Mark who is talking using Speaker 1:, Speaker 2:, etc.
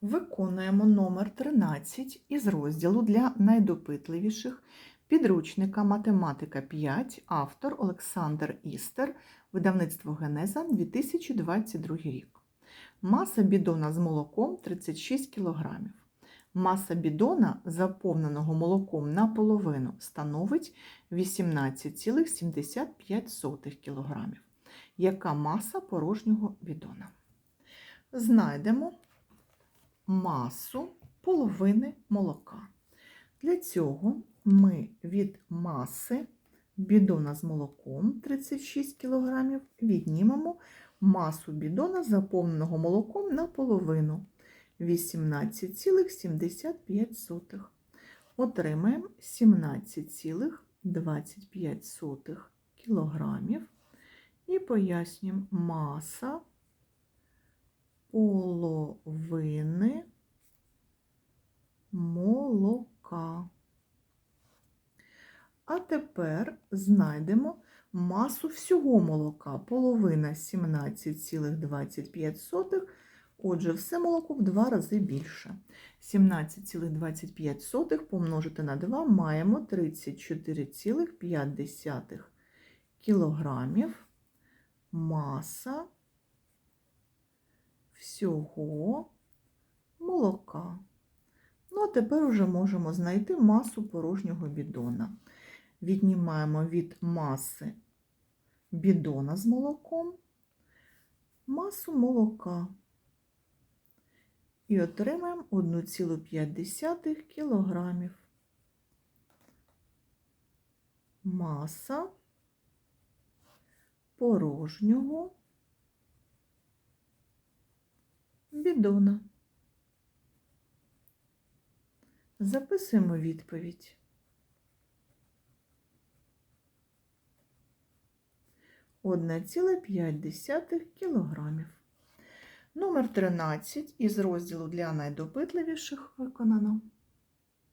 Speaker 1: Виконуємо номер 13 із розділу для найдопитливіших підручника Математика 5, автор Олександр Істер, видавництво Генеза 2022 рік. Маса бідона з молоком 36 кг. Маса бідона, заповненого молоком наполовину, становить 18,75 кг. Яка маса порожнього бідона? Знайдемо масу половини молока. Для цього ми від маси бідона з молоком 36 кг віднімемо масу бідона, заповненого молоком наполовину 18,75. Отримаємо 17,25 кг і пояснюємо маса половини молока. А тепер знайдемо масу всього молока. Половина 17,25. Отже, все молоко в два рази більше. 17,25 помножити на 2 маємо 34,5 кілограмів маса всього молока. Ну, а тепер уже можемо знайти масу порожнього бідона. Віднімаємо від маси бідона з молоком масу молока. І отримаємо 1,5 кілограмів. Маса порожнього бідона. Записуємо відповідь. Одна ціла п'ять десятих кілограмів. Номер 13 із розділу для найдопитливіших виконано.